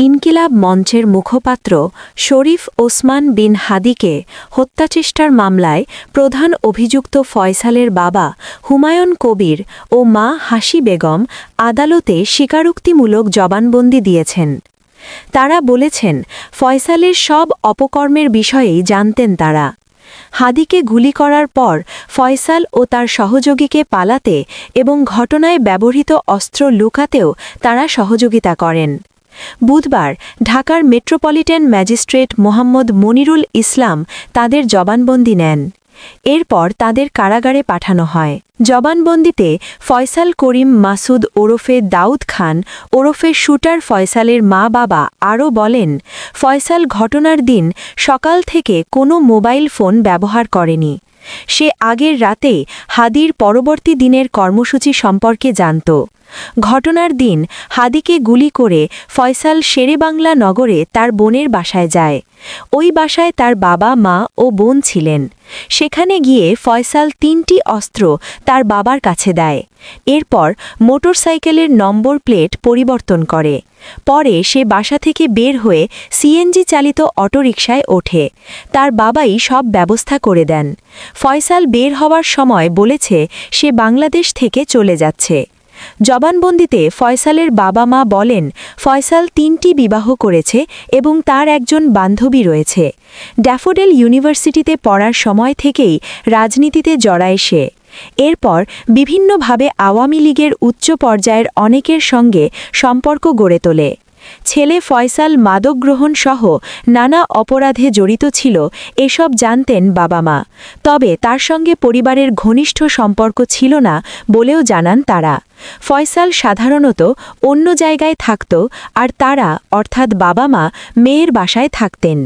ইনকিলাব মঞ্চের মুখপাত্র শরীফ ওসমান বিন হাদিকে হত্যাচেষ্টার মামলায় প্রধান অভিযুক্ত ফয়সালের বাবা হুমায়ুন কবির ও মা হাসি বেগম আদালতে স্বীকারোক্তিমূলক জবানবন্দি দিয়েছেন। তারা বলেছেন, ফয়সালের সব অপকর্মের বিষয়েই জানতেন তারা। হাদিকে গুলি করার পর ফয়সাল ও তার সহযোগীকে পালাতে এবং ঘটনায় ব্যবহৃত অস্ত্র লুকাতেও তারা সহযোগিতা করেন। বুধবার ঢাকার মেট্রোপলিটন ম্যাজিস্ট্রেট মোহাম্মদ মনিরুল ইসলাম তাদের জবানবন্দি নেন। এরপর তাদের কারাগারে পাঠানো হয়। জবানবন্দিতে ফয়সাল করিম মাসুদ ওরফে দাউদ খান ওরফে শুটার ফয়সালের মা বাবা আরও বলেন, ফয়সাল ঘটনার দিন সকাল থেকে কোনো মোবাইল ফোন ব্যবহার করেনি। সে আগের রাতে হাদির পরবর্তী দিনের কর্মসূচি সম্পর্কে জানত। ঘটনার দিন হাদিকে গুলি করে ফয়সাল শেরেবাংলা নগরে তার বোনের বাসায় যায়। ওই বাসায় তার বাবা, মা ও বোন ছিলেন। সেখানে গিয়ে ফয়সাল তিনটি অস্ত্র তার বাবার কাছে দেয়। এরপর মোটরসাইকেলের নম্বর প্লেট পরিবর্তন করে। পরে সে বাসা থেকে বের হয়ে সিএনজি চালিত অটোরিকশায় ওঠে। তার বাবাই সব ব্যবস্থা করে দেন। ফয়সাল বের হওয়ার সময় বলেছে, সে বাংলাদেশ থেকে চলে যাচ্ছে। জবানবন্দিতে ফয়সালের বাবা মা বলেন, ফয়সাল তিনটি বিবাহ করেছে এবং তার একজন বান্ধবী রয়েছে। ড্যাফোডেল ইউনিভার্সিটিতে পড়ার সময় থেকেই রাজনীতিতে জড়ায় সে। এরপর বিভিন্নভাবে আওয়ামী লীগের উচ্চ পর্যায়ের অনেকের সঙ্গে সম্পর্ক গড়ে তোলে। ছেলে ফয়সাল মাদক গ্রহণ সহ নানা অপরাধে জড়িত ছিল, এসব জানতেন বাবা মা। তবে তার সঙ্গে পরিবারের ঘনিষ্ঠ সম্পর্ক ছিল না বলেও জানান তারা। ফয়সাল সাধারণত অন্য জায়গায় থাকত আর তারা, অর্থাৎ বাবা মা, মেয়ের বাসায় থাকতেন।